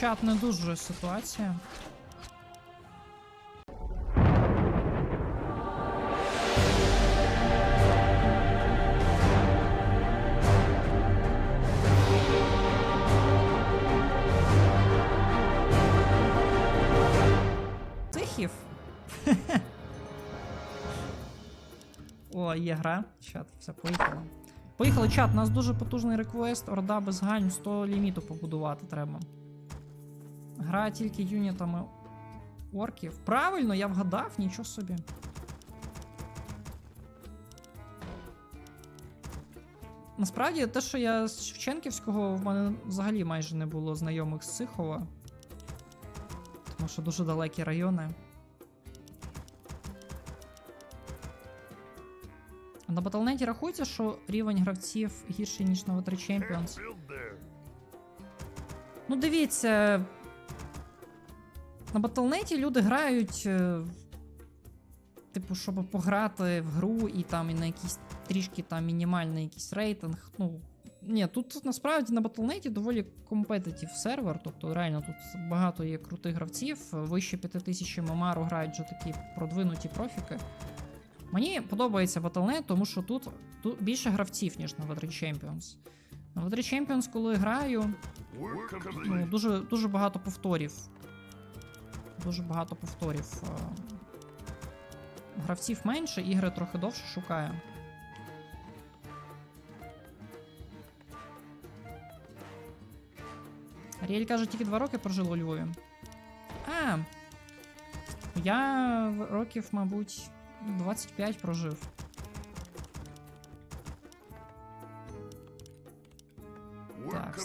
чат не дуже ситуація. Тихів. О, є гра. Чат, все, поїхало. Поїхали, чат, у нас дуже потужний реквест, орда без гань, 100 ліміту побудувати треба. Гра тільки юнітами орків. Правильно, я вгадав, нічого собі. Насправді, те, що я з Шевченківського, в мене взагалі майже не було знайомих з Сихова. Тому що дуже далекі райони. На Battle.net рахується, що рівень гравців гірший, ніж на V3 Champions. Ну, дивіться. На Battle.net люди грають. е, Типу, щоб пограти в гру і там і на якийсь трішки там мінімальний якийсь рейтинг. Ну. Ні, тут насправді на Battle.net доволі компетитів сервер, тобто реально тут багато є крутих гравців, вище 5000 мемару грають вже такі продвинуті профіки. Мені подобається Battle.net, тому що тут, тут більше гравців, ніж на V3 Champions. На V3 Champions, коли граю, ну, дуже, дуже багато повторів. Дуже багато повторів. Е, Гравців менше, ігри трохи довше шукаю. Ріель каже, тільки два роки прожив у Львові. А. Я років, мабуть, 25 прожив.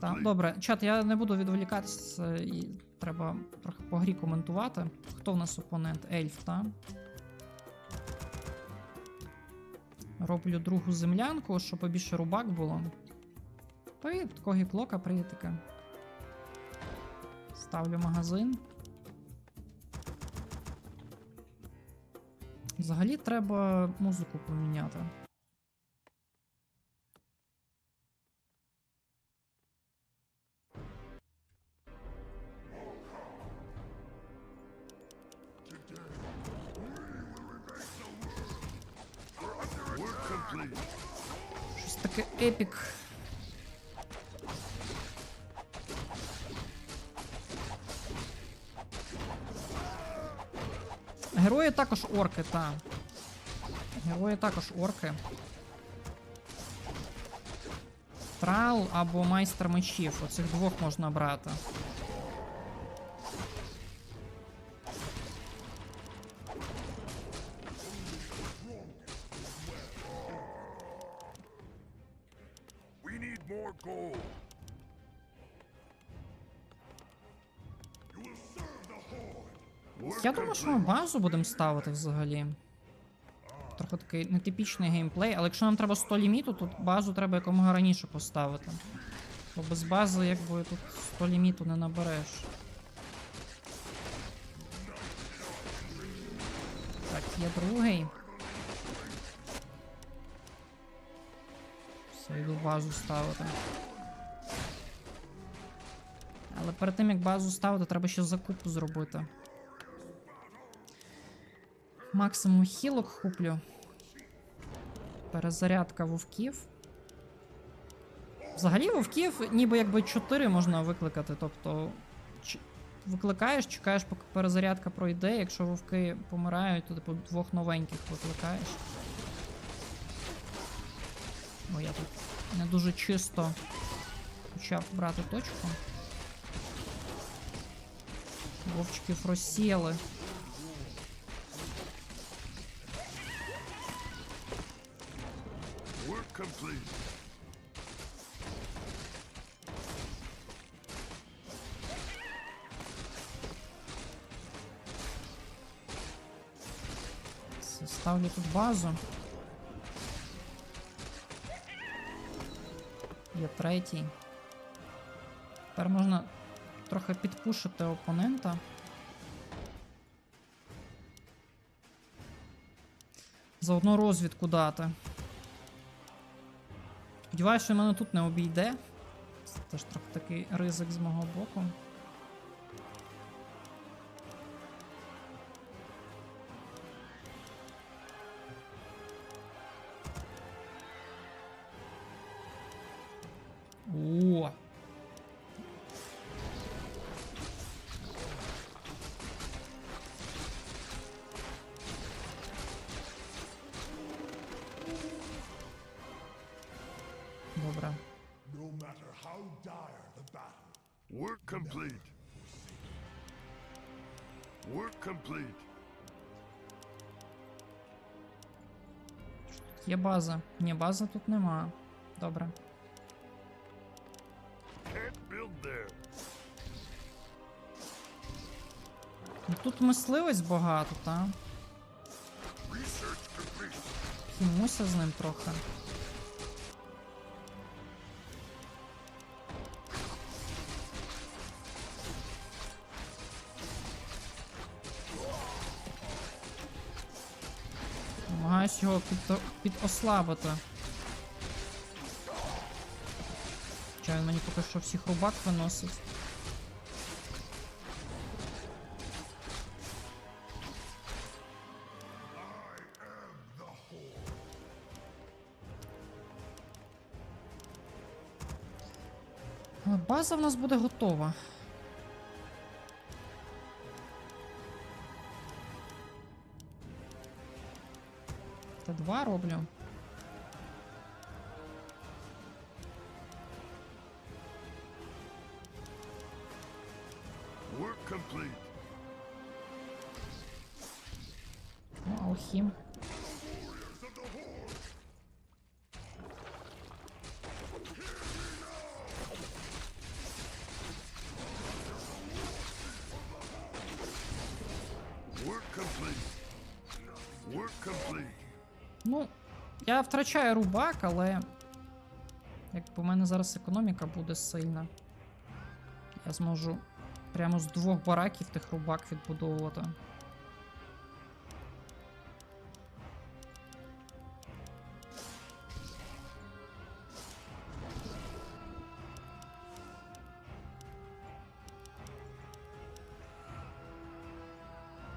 Так. Добре, чат, я не буду відволікатися і треба трохи по грі коментувати. Хто в нас опонент? Ельф, та? Роблю другу землянку, щоб побільше рубак було. Привіт, Когі Клока, привітика. Ставлю магазин. Взагалі треба музику поміняти. Епік. Герої також орки, та. Герої також орки. Трал або майстер мечів. Оцих двох можна брати. Що базу будемо ставити взагалі. Трохи такий нетипічний геймплей, але якщо нам треба 100 ліміту, то базу треба якомога раніше поставити. Бо без бази, якби тут 100 ліміту не набереш. Так, є другий. Все, йду базу ставити. Але перед тим як базу ставити, треба ще закупку зробити. Максимум хілок куплю. Перезарядка вовків. Взагалі вовків ніби якби 4 можна викликати. Тобто викликаєш, чекаєш, поки перезарядка пройде. Якщо вовки помирають, то типу двох новеньких викликаєш. Бо я тут не дуже чисто почав брати точку. Вовчиків розсіяли. Complete. Ставлю тут базу. Є третій. Тепер можна трохи підпушити опонента. Заодно розвідку дати. Сподіваюся, що мене тут не обійде. Це теж трохи такий ризик з мого боку. Work complete. Є база. Ні, бази тут нема. Добре. Ну тут мисливець багато, та? Хімуся з ним трохи. Намагаюсь його під, підослабити. Хоча він мені поки що всіх рубак виносить. База в нас буде готова. Роблю. Work complete. Ну, алхім. Work complete. Work complete. Ну, я втрачаю рубак, але. Як у мене зараз економіка буде сильна. Я зможу прямо з двох бараків тих рубак відбудовувати.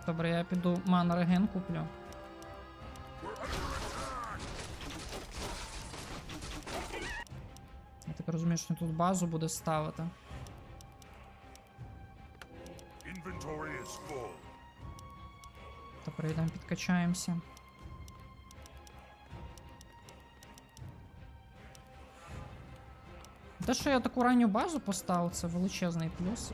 Добре, я піду мана реген куплю. Розумію, що тут базу буде ставити. Inventory прийдемо, підкачаємося. Те, що я таку ранню базу поставив, це величезний плюс.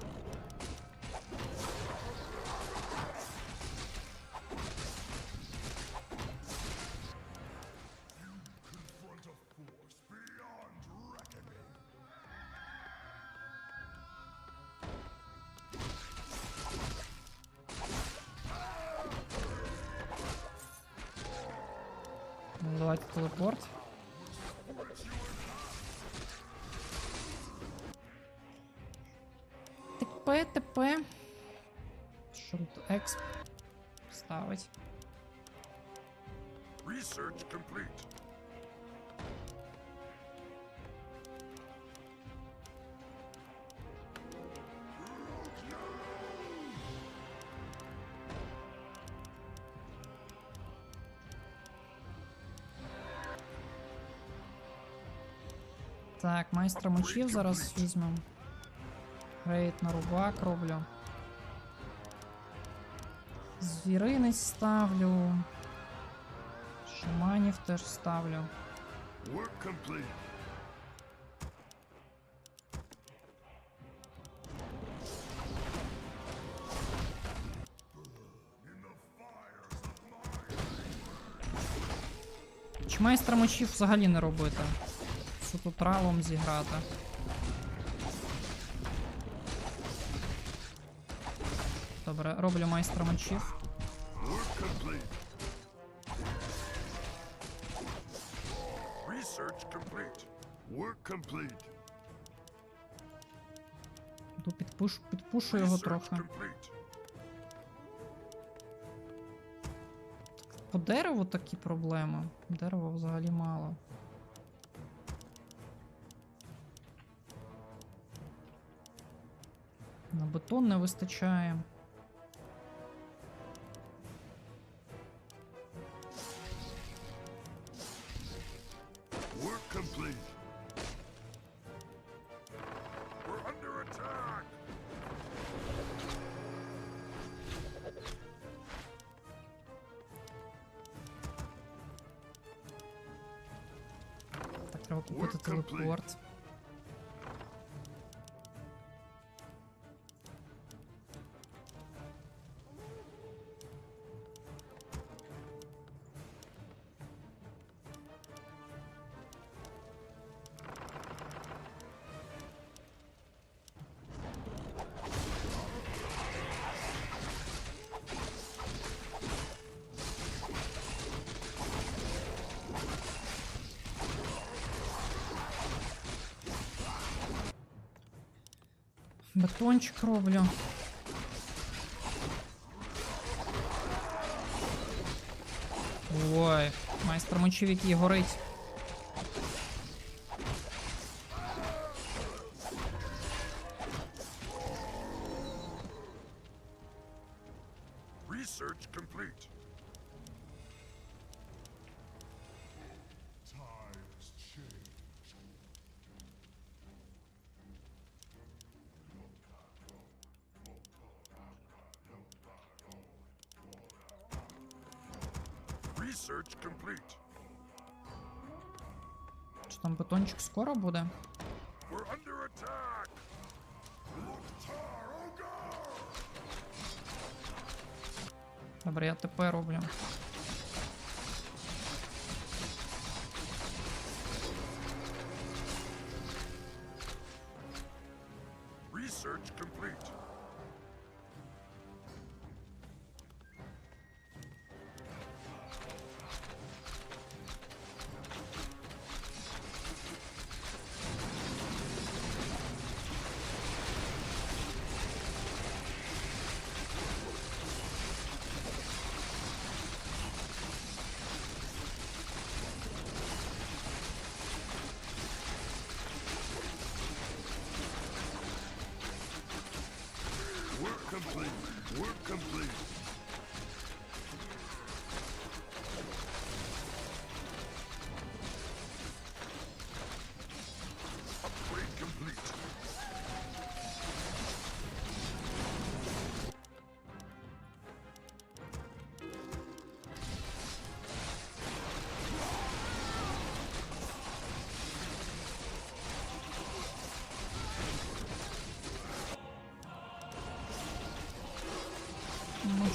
ТП, ТП. Що тут ставить? Research complete. Так, майстра мечів зараз візьмемо. Рейд на рубак роблю. Звіринець ставлю. Шаманів теж ставлю. Чи майстра мечів взагалі не робити? Що тут травом зіграти? Добре, роблю майстра мечів. Йду підпуш, підпушу його трохи. По дереву такі проблеми. Дерева взагалі мало. На бетон не вистачає. Купити Complete. роблю. Ой, майстер мочевики горить. Research complete. Скоро буде? Добре, я ТП роблю. Work complete.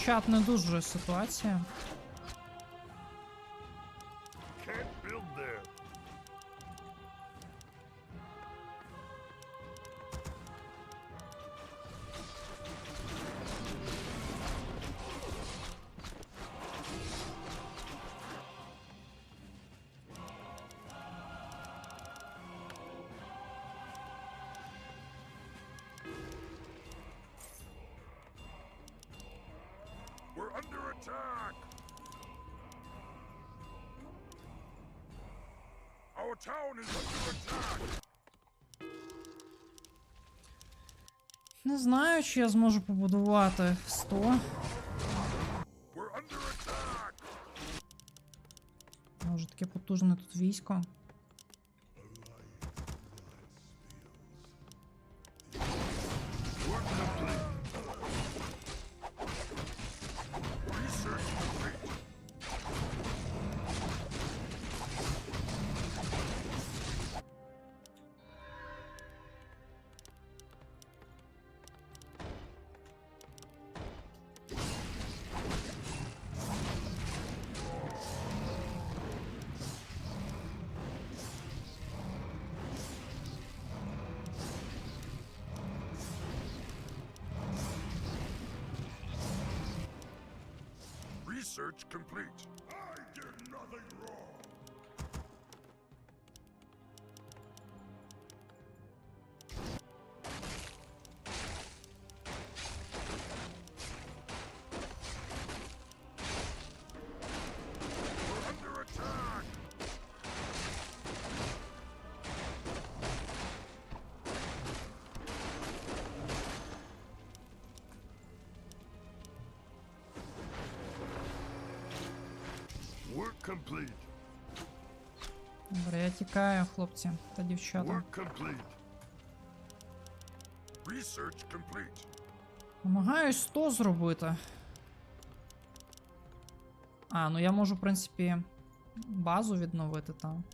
Чат не дуже ситуація. Не знаю, чи я зможу побудувати 100. We're under attack. Може таке потужне тут військо. Research complete. I did nothing wrong. Добре, я тікаю, хлопці та дівчата. Намагаюсь 100 зробити. А, ну я можу, в принципі, базу відновити там.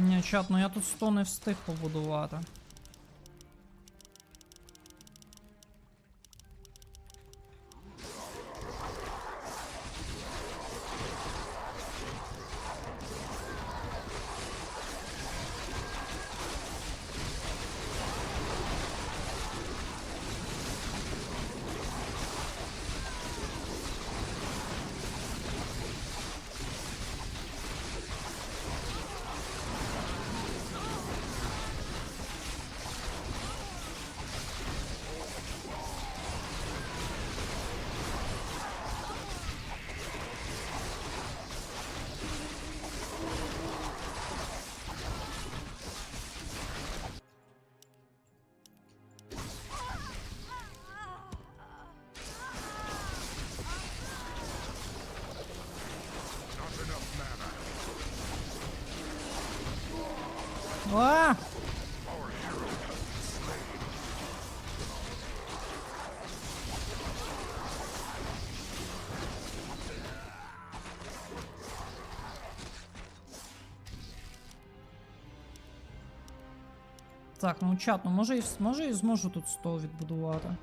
Ні, чат, ну я тут 100 не встиг побудувати. Так, ну чат, ну може і, може і зможу тут 100 відбудувати.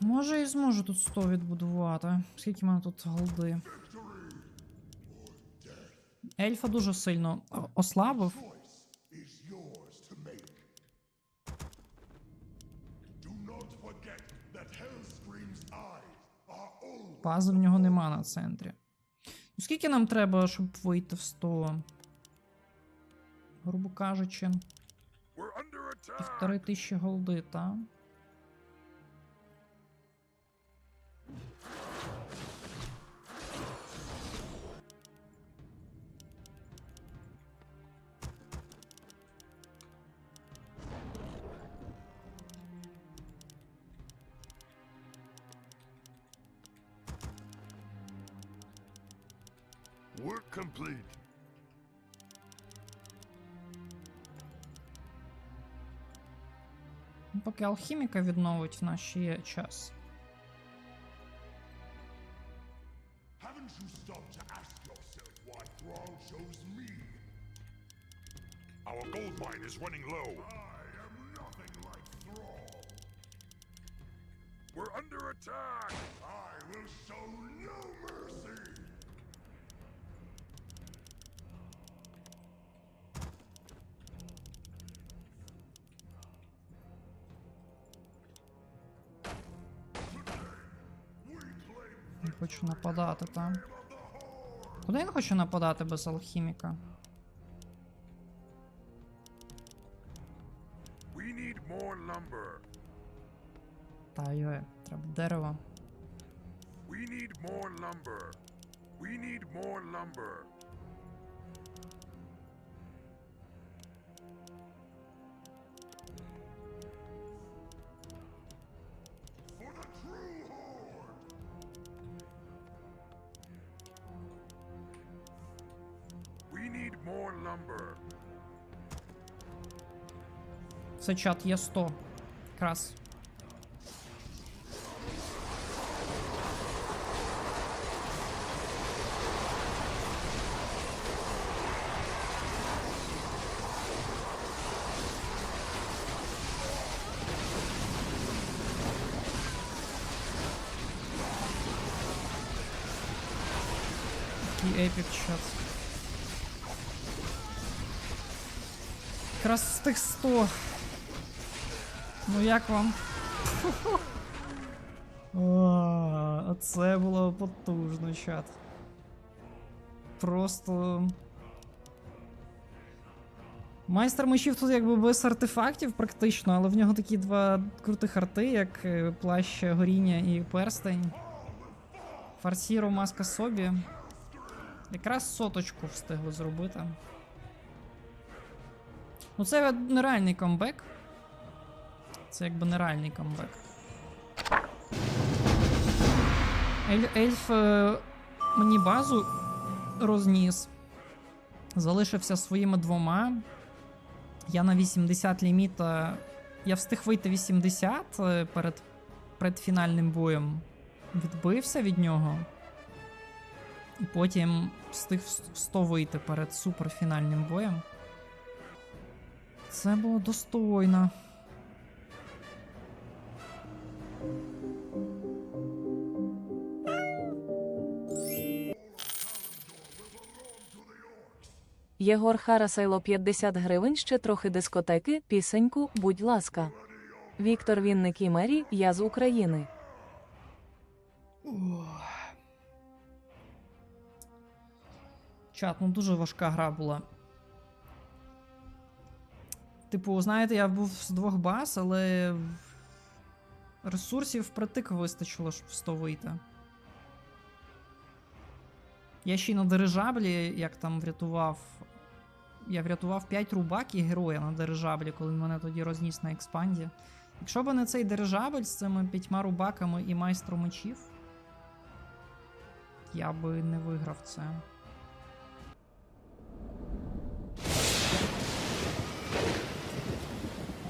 Може і зможу тут 100 відбудувати. Скільки в мене тут голди? Ельфа дуже сильно ослабив. Бази в нього нема на центрі. Ну, скільки нам треба, щоб вийти в 100? Грубо кажучи, півтори тисячі голди, та? Work complete. Ну, Поки алхіміка відновить, в нас ще є час. Haven't you stopped to ask yourself why Thrall chose me? Our gold mine is running low. I am nothing like Thrall. We're under attack. I will show no mercy. Хочу нападати там. Куди він хочу нападати без алхіміка? Та йой, треба дерево. We need more lumber. We need more lumber. Це чат є 100. Крас. Епік чат. Якраз з тих 100. Ну як вам? О, Оце було потужно, чат. Просто. Майстер мечів тут якби без артефактів практично, але в нього такі два крутих арти, як е, плащ горіння і перстень. Фарсіру маска собі. Якраз соточку встигли зробити. Ну, це нереальний камбек. Це якби нереальний камбек. Ель, ельф е, мені базу розніс. Залишився своїми двома. Я на 80 ліміта. Я встиг вийти 80 е, перед предфінальним боєм. Відбився від нього. І потім встиг в 100 вийти перед суперфінальним боєм. Це було достойно. Єгор Харасайло 50 гривень, ще трохи дискотеки, пісеньку, будь ласка. Віктор Вінник і Мері, я з України. Чат, ну дуже важка гра була. Типу, знаєте, я був з двох баз, але ресурсів впритик вистачило, щоб в 100 вийти. Я ще й на дирижаблі, як там врятував. Я врятував 5 рубак і героя на дирижаблі, коли мене тоді розніс на експанді. Якщо б не цей дирижабль з цими п'ятьма рубаками і майстром мечів, я би не виграв це.